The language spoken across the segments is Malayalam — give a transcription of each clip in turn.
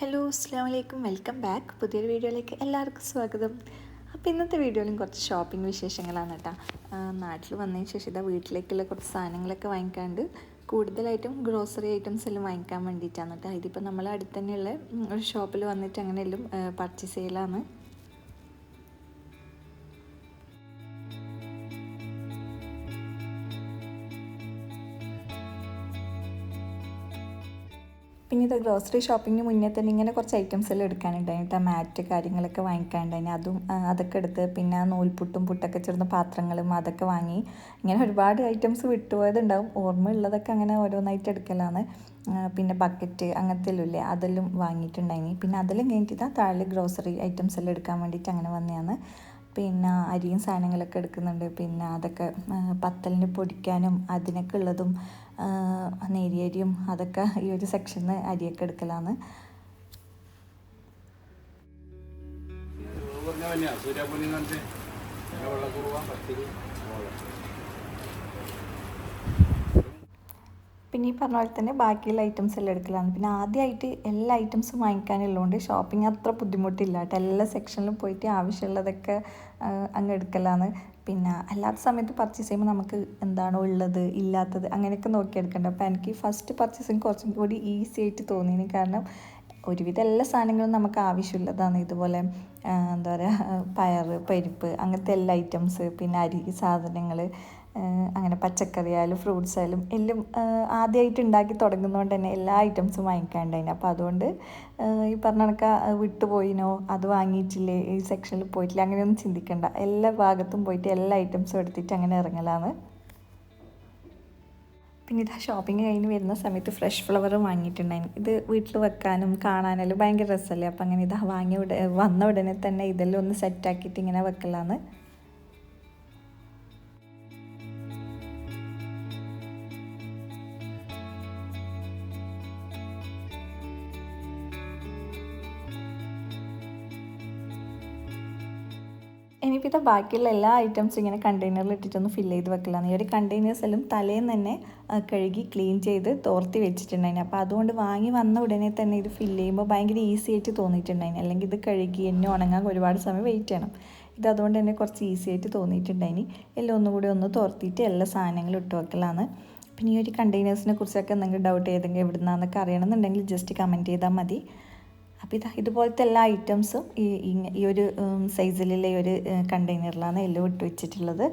ഹലോ അസ്സാം വലൈക്കും വെൽക്കം ബാക്ക് പുതിയൊരു വീഡിയോയിലേക്ക് എല്ലാവർക്കും സ്വാഗതം. അപ്പോൾ ഇന്നത്തെ വീഡിയോയിലും കുറച്ച് ഷോപ്പിംഗ് വിശേഷങ്ങളാണ് കേട്ടോ നാട്ടിൽ വന്നതിന് ശേഷം ഇതാ വീട്ടിലേക്കുള്ള കുറച്ച് സാധനങ്ങളൊക്കെ വാങ്ങിക്കാണ്ട് കൂടുതലായിട്ടും ഗ്രോസറി ഐറ്റംസ് എല്ലാം വാങ്ങിക്കാൻ വേണ്ടിയിട്ടാണ് കേട്ടോ ഇതിപ്പോൾ നമ്മൾ അടുത്ത് തന്നെയുള്ള ഒരു ഷോപ്പിൽ വന്നിട്ട് അങ്ങനെയെല്ലാം പർച്ചേസ് ചെയ്യലാണ്. പിന്നെ ഇത് ഗ്രോസറി ഷോപ്പിങ്ങിന് മുന്നേ തന്നെ ഇങ്ങനെ കുറച്ച് ഐറ്റംസ് എല്ലാം എടുക്കാനുണ്ടായിട്ട് മാറ്റ് കാര്യങ്ങളൊക്കെ വാങ്ങിക്കാനുണ്ടായി അതും അതൊക്കെ എടുത്ത് പിന്നെ നൂൽപുട്ടും പുട്ടൊക്കെ ചേർന്ന പാത്രങ്ങളും അതൊക്കെ വാങ്ങി. ഇങ്ങനെ ഒരുപാട് ഐറ്റംസ് വിട്ടുപോയതുണ്ടാവും. ഓർമ്മ ഉള്ളതൊക്കെ അങ്ങനെ ഓരോന്നായിട്ട് എടുക്കലാണ്. പിന്നെ ബക്കറ്റ് അങ്ങനത്തെ ഇല്ലേ? അതെല്ലാം വാങ്ങിയിട്ടുണ്ടായി പിന്നെ അതെല്ലാം കഴിഞ്ഞിട്ട് താഴെ ഗ്രോസറി ഐറ്റംസ് എല്ലാം എടുക്കാൻ വേണ്ടിയിട്ട് അങ്ങനെ വന്നതാണ്. പിന്നെ അരിയും സാധനങ്ങളൊക്കെ എടുക്കുന്നുണ്ട്. പിന്നെ അതൊക്കെ പത്തലിന് പൊടിക്കാനും അതിനൊക്കെ ഉള്ളതും നേരിയരിയും അതൊക്കെ ഈ ഒരു സെക്ഷനിൽ അരിയൊക്കെ എടുക്കലാണ് പിന്നെ ഈ പറഞ്ഞ പോലെ തന്നെ ബാക്കിയുള്ള ഐറ്റംസ് എല്ലാം എടുക്കലാണ് പിന്നെ ആദ്യമായിട്ട് എല്ലാ ഐറ്റംസും വാങ്ങിക്കാനുള്ളതുകൊണ്ട് ഷോപ്പിംഗ് അത്ര ബുദ്ധിമുട്ടില്ല കേട്ടോ. എല്ലാ സെക്ഷനിലും പോയിട്ട് ആവശ്യമുള്ളതൊക്കെ അങ്ങ് എടുക്കലാണ് പിന്നെ അല്ലാത്ത സമയത്ത് പർച്ചേസ് ചെയ്യുമ്പോൾ നമുക്ക് എന്താണോ ഉള്ളത് ഇല്ലാത്തത് അങ്ങനെയൊക്കെ നോക്കിയെടുക്കണ്ട. അപ്പോൾ എനിക്ക് ഫസ്റ്റ് പർച്ചേസിങ് കുറച്ചും കൂടി ഈസി ആയിട്ട് തോന്നിയിന്. കാരണം ഒരുവിധം എല്ലാ സാധനങ്ങളും നമുക്ക് ആവശ്യമുള്ളതാണ്. ഇതുപോലെ എന്താ പറയുക പയർ പരിപ്പ് അങ്ങനത്തെ എല്ലാ ഐറ്റംസ് പിന്നെ അരി സാധനങ്ങൾ അങ്ങനെ പച്ചക്കറി ആയാലും ഫ്രൂട്ട്സ് ആയാലും എല്ലാം ആദ്യമായിട്ട് ഉണ്ടാക്കി തുടങ്ങുന്നതുകൊണ്ട് തന്നെ എല്ലാ ഐറ്റംസും വാങ്ങിക്കാണ്ടായിന്. അപ്പോൾ അതുകൊണ്ട് ഈ പറഞ്ഞ കണക്ക് വിട്ടുപോയിനോ അത് വാങ്ങിയിട്ടില്ലേ ഈ സെക്ഷനിൽ പോയിട്ടില്ല അങ്ങനെയൊന്നും ചിന്തിക്കണ്ട. എല്ലാ ഭാഗത്തും പോയിട്ട് എല്ലാ ഐറ്റംസും എടുത്തിട്ട് അങ്ങനെ ഇറങ്ങലാണ്. പിന്നെ ഇത് ഷോപ്പിംഗ് കഴിഞ്ഞ് വരുന്ന സമയത്ത് ഫ്രഷ് ഫ്ലവർ വാങ്ങിയിട്ടുണ്ടായിരുന്നു ഇത് വീട്ടിൽ വെക്കാനും കാണാനെല്ലാം ഭയങ്കര രസമല്ലേ അപ്പം അങ്ങനെ ഇത് വാങ്ങിയ ഉടനെ വന്ന ഉടനെ തന്നെ ഇതെല്ലാം ഒന്ന് സെറ്റാക്കിയിട്ട് ഇങ്ങനെ വെക്കലാന്ന് ഇനിയിപ്പോൾ ഇത് ബാക്കിയുള്ള എല്ലാ ഐറ്റംസും ഇങ്ങനെ കണ്ടെയ്നറിൽ ഇട്ടിട്ടൊന്ന് ഫില്ല് ചെയ്ത് വെക്കലാണ് ഈ ഒരു കണ്ടെയ്നേഴ്സ് എല്ലാം തലേന്ന് തന്നെ കഴുകി ക്ലീൻ ചെയ്ത് തോർത്തി വെച്ചിട്ടുണ്ടായിന്. അപ്പോൾ അതുകൊണ്ട് വാങ്ങി വന്ന ഉടനെ തന്നെ ഇത് ഫില്ല് ചെയ്യുമ്പോൾ ഭയങ്കര ഈസി ആയിട്ട് തോന്നിയിട്ടുണ്ടായിന്. അല്ലെങ്കിൽ ഇത് കഴുകി എന്നെ ഉണങ്ങാൻ ഒരുപാട് സമയം വെയിറ്റ് ചെയ്യണം. ഇത് അതുകൊണ്ട് തന്നെ കുറച്ച് ഈസി ആയിട്ട് തോന്നിയിട്ടുണ്ടായിന്. എല്ലാം ഒന്നുകൂടി ഒന്ന് തോർത്തിയിട്ട് എല്ലാ സാധനങ്ങളും ഇട്ട് വെക്കലാണ് പിന്നെ ഈ ഒരു കണ്ടെയ്നേഴ്സിനെ കുറിച്ചൊക്കെ എന്തെങ്കിലും ഡൗട്ട് ഏതെങ്കിലും എവിടെ നിന്നാന്നൊക്കെ അറിയണമെന്നുണ്ടെങ്കിൽ ജസ്റ്റ് കമന്റ് ചെയ്താൽ മതി. അപ്പോൾ ഇതാ ഇതുപോലത്തെ എല്ലാ ഐറ്റംസും ഈ ഈ ഒരു സൈസിലുള്ള ഈ ഒരു കണ്ടെയ്നറിലാണ് എല്ലാം ഇട്ട് വെച്ചിട്ടുള്ളത്.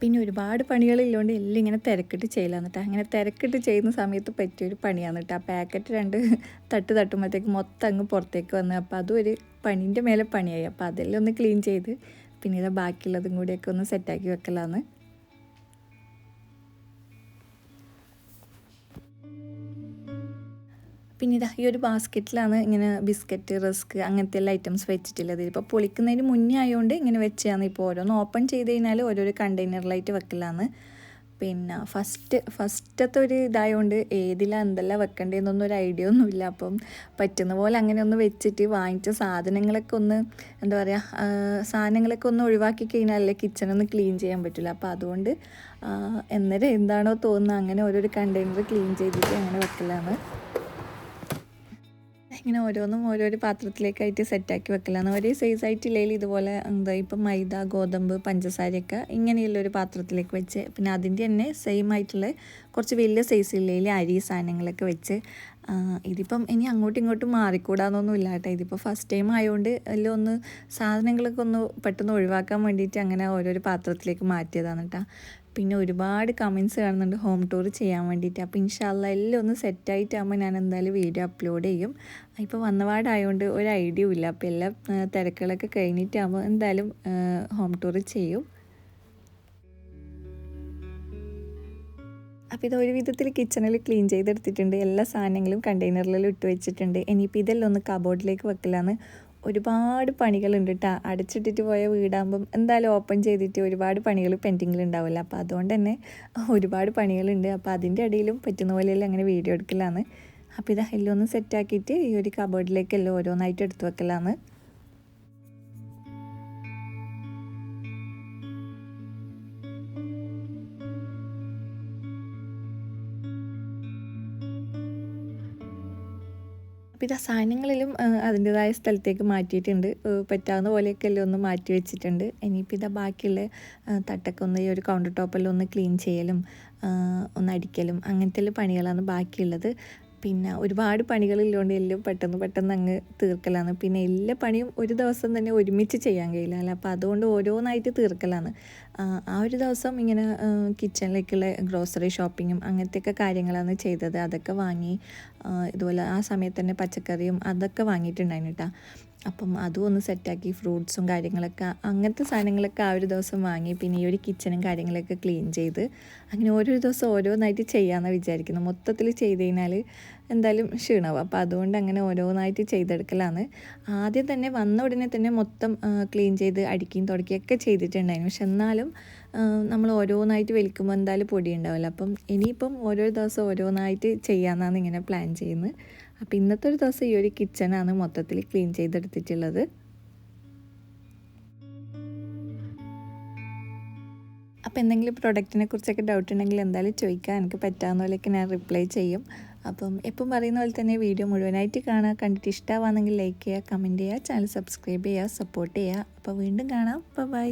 പിന്നെ ഒരുപാട് പണികളില്ലോണ്ട് എല്ലാം ഇങ്ങനെ തിരക്കിട്ട് ചെയ്യലാന്ന് കേട്ടോ അങ്ങനെ തിരക്കിട്ട് ചെയ്യുന്ന സമയത്ത് പറ്റിയൊരു പണിയാണ് കേട്ടോ ആ പാക്കറ്റ് രണ്ട് തട്ട് തട്ടുമ്പോഴത്തേക്ക് മൊത്തം അങ്ങ് പുറത്തേക്ക് വന്ന് അപ്പോൾ അതും ഒരു പണീന്റെ മേലെ പണിയായി. അപ്പോൾ അതെല്ലാം ഒന്ന് ക്ലീൻ ചെയ്ത് പിന്നെ ഇത് ബാക്കിയുള്ളതും കൂടിയൊക്കെ ഒന്ന് സെറ്റാക്കി വെക്കലാന്ന് പിന്നെ ഇതാ ഈ ഒരു ബാസ്ക്കറ്റിലാണ് ഇങ്ങനെ ബിസ്ക്കറ്റ് റിസ്ക് അങ്ങനത്തെ എല്ലാ ഐറ്റംസ് വെച്ചിട്ടുള്ളത്. ഇപ്പോൾ പൊളിക്കുന്നതിന് മുന്നേ ആയതുകൊണ്ട് ഇങ്ങനെ വെച്ചാണ് ഇപ്പോൾ ഓരോന്ന് ഓപ്പൺ ചെയ്ത് കഴിഞ്ഞാൽ ഓരോരോ കണ്ടെയ്നറിലായിട്ട് വെക്കലാണ്. പിന്നെ ഫസ്റ്റ് ഫസ്റ്റത്തെ ഒരു ഇതായതുകൊണ്ട് ഏതിലാണ് എന്തെല്ലാം വെക്കേണ്ടതെന്നൊന്നും ഒരു ഐഡിയ ഒന്നുമില്ല. അപ്പം പറ്റുന്ന പോലെ അങ്ങനെ ഒന്ന് വെച്ചിട്ട് വാങ്ങിച്ച സാധനങ്ങളൊക്കെ ഒന്ന് എന്താ പറയുക സാധനങ്ങളൊക്കെ ഒന്ന് ഒഴിവാക്കി കഴിഞ്ഞാലല്ലേ കിച്ചണൊന്ന് ക്ലീൻ ചെയ്യാൻ പറ്റില്ല അപ്പോൾ അതുകൊണ്ട് എന്നേരം എന്താണോ തോന്നുന്നത് അങ്ങനെ ഓരോരോ കണ്ടെയ്നർ ക്ലീൻ ചെയ്തിട്ട് അങ്ങനെ വെക്കലാണ്. ഇങ്ങനെ ഓരോന്നും ഓരോരോ പാത്രത്തിലേക്കായിട്ട് സെറ്റാക്കി വെക്കലാണ്. ഒരേ സൈസ് ആയിട്ടില്ലെങ്കിൽ ഇതുപോലെ എന്താ ഇപ്പം മൈദ ഗോതമ്പ് പഞ്ചസാരയൊക്കെ ഇങ്ങനെയുള്ള ഒരു പാത്രത്തിലേക്ക് വെച്ച് പിന്നെ അതിന്റെ തന്നെ സെയിം ആയിട്ടുള്ള കുറച്ച് വലിയ സൈസില്ലെങ്കിൽ അരി സാധനങ്ങളൊക്കെ വെച്ച് ഇതിപ്പം ഇനി അങ്ങോട്ടും ഇങ്ങോട്ടും മാറിക്കൂടാന്നൊന്നും ഇല്ല കേട്ടോ ഇതിപ്പോൾ ഫസ്റ്റ് ടൈം ആയതുകൊണ്ട് ഒന്ന് സാധനങ്ങളൊക്കെ ഒന്ന് പെട്ടെന്ന് ഒഴിവാക്കാൻ വേണ്ടിയിട്ട് അങ്ങനെ ഓരോരോ പാത്രത്തിലേക്ക് മാറ്റിയതാണ് കേട്ടോ പിന്നെ ഒരുപാട് കമൻസ് കാണുന്നുണ്ട് ഹോം ടൂർ ചെയ്യാൻ വേണ്ടിയിട്ട്. അപ്പോൾ ഇൻഷാല്ല എല്ലാം ഒന്ന് സെറ്റായിട്ടാകുമ്പോൾ ഞാൻ എന്തായാലും വീഡിയോ അപ്ലോഡ് ചെയ്യും. ഇപ്പോൾ വന്നപാടായതുകൊണ്ട് ഒരു ഐഡിയ ഇല്ല. അപ്പോൾ എല്ലാ തിരക്കുകളൊക്കെ കഴിഞ്ഞിട്ടാകുമ്പോൾ എന്തായാലും ഹോം ടൂർ ചെയ്യും. അപ്പോൾ ഇത് ഒരു വിധത്തിൽ കിച്ചണിൽ ക്ലീൻ ചെയ്തെടുത്തിട്ടുണ്ട്. എല്ലാ സാധനങ്ങളും കണ്ടെയ്നറിലെല്ലാം ഇട്ട് വെച്ചിട്ടുണ്ട്. ഇനിയിപ്പോൾ ഇതെല്ലാം ഒന്ന് കബോർഡിലേക്ക് വെക്കലാന്ന് ഒരുപാട് പണികളുണ്ട് കേട്ടോ അടച്ചിട്ടിട്ട് പോയ വീടാകുമ്പം എന്തായാലും ഓപ്പൺ ചെയ്തിട്ട് ഒരുപാട് പണികൾ പെൻഡിങ്ങിൽ ഉണ്ടാവില്ല അപ്പോൾ അതുകൊണ്ട് തന്നെ ഒരുപാട് പണികളുണ്ട്. അപ്പോൾ അതിന്റെ ഇടയിലും പറ്റുന്ന പോലെയെല്ലാം അങ്ങനെ വീഡിയോ എടുക്കലാണ് അപ്പോൾ ഇത് എല്ലാം ഒന്ന് സെറ്റാക്കിയിട്ട് ഈ ഒരു കബോർഡിലേക്കെല്ലാം ഓരോന്നായിട്ട് എടുത്ത് വെക്കലാണ് അപ്പോൾ സാധനങ്ങളിലും അതിന്റെതായ സ്ഥലത്തേക്ക് മാറ്റിയിട്ടുണ്ട്. പറ്റാവുന്ന പോലെയൊക്കെ എല്ലാം ഒന്ന് മാറ്റി വെച്ചിട്ടുണ്ട്. ഇനിയിപ്പോൾ ഇതാ ബാക്കിയുള്ള തട്ടൊക്കെ ഒന്ന് ഈ ഒരു കൗണ്ടർ ടോപ്പെല്ലാം ഒന്ന് ക്ലീൻ ചെയ്യലും ഒന്ന് അടിക്കലും അങ്ങനത്തെ പണികളാണ് ബാക്കിയുള്ളത്. പിന്നെ ഒരുപാട് പണികളില്ലോണ്ട് എല്ലാം പെട്ടെന്ന് പെട്ടെന്ന് അങ്ങ് തീർക്കലാണ്. പിന്നെ എല്ലാ പണിയും ഒരു ദിവസം തന്നെ ഒരുമിച്ച് ചെയ്യാൻ കഴിയില്ല അല്ല? അപ്പോൾ അതുകൊണ്ട് ഓരോന്നായിട്ട് തീർക്കലാണ്. ആ, ഒരു ദിവസം ഇങ്ങനെ കിച്ചണിലേക്കുള്ള ഗ്രോസറി ഷോപ്പിങ്ങും അങ്ങനത്തെയൊക്കെ കാര്യങ്ങളാണ് ചെയ്തത്. അതൊക്കെ വാങ്ങി ഇതുപോലെ ആ സമയത്ത് തന്നെ പച്ചക്കറിയും അതൊക്കെ വാങ്ങിയിട്ടുണ്ടായിരുന്നു കേട്ടോ. അപ്പം അതും ഒന്ന് സെറ്റാക്കി ഫ്രൂട്ട്സും കാര്യങ്ങളൊക്കെ അങ്ങനത്തെ സാധനങ്ങളൊക്കെ ആ ഒരു ദിവസം വാങ്ങി പിന്നെ ഈ ഒരു കിച്ചണും കാര്യങ്ങളൊക്കെ ക്ലീൻ ചെയ്ത് അങ്ങനെ ഓരോ ദിവസം ഓരോന്നായിട്ട് ചെയ്യാമെന്നാണ് വിചാരിക്കുന്നത് മൊത്തത്തിൽ ചെയ്ത് കഴിഞ്ഞാൽ എന്തായാലും ക്ഷീണമാവും അപ്പോൾ അതുകൊണ്ട് അങ്ങനെ ഓരോന്നായിട്ട് ചെയ്തെടുക്കലാണ്. ആദ്യം തന്നെ വന്ന ഉടനെ തന്നെ മൊത്തം ക്ലീൻ ചെയ്ത് അടിക്കുകയും തുടക്കുകയൊക്കെ ചെയ്തിട്ടുണ്ടായിരുന്നു. പക്ഷെ എന്നാലും നമ്മൾ ഓരോന്നായിട്ട് വലിക്കുമ്പോൾ എന്തായാലും പൊടി ഉണ്ടാവില്ല. അപ്പം ഇനിയിപ്പം ഓരോ ദിവസം ഓരോന്നായിട്ട് ചെയ്യാമെന്നാണ് ഇങ്ങനെ പ്ലാൻ ചെയ്യുന്നത്. അപ്പോൾ ഇന്നത്തെ ഒരു ദിവസം ഈ ഒരു കിച്ചണാണ് മൊത്തത്തിൽ ക്ലീൻ ചെയ്തെടുത്തിട്ടുള്ളത്. അപ്പോൾ എന്തെങ്കിലും പ്രൊഡക്റ്റിനെ കുറിച്ചൊക്കെ ഡൗട്ട് ഉണ്ടെങ്കിൽ എന്തായാലും ചോദിക്കാൻ എനിക്ക് പറ്റാവുന്ന പോലെയൊക്കെ ഞാൻ റിപ്ലൈ ചെയ്യും. അപ്പം എപ്പം പറയുന്ന പോലെ തന്നെ വീഡിയോ മുഴുവനായിട്ട് കാണുക കണ്ടിട്ട് ഇഷ്ടമാണെങ്കിൽ ലൈക്ക് ചെയ്യുക കമന്റ് ചെയ്യുക ചാനൽ സബ്സ്ക്രൈബ് ചെയ്യുക സപ്പോർട്ട് ചെയ്യുക. അപ്പോൾ വീണ്ടും കാണാം. ബൈ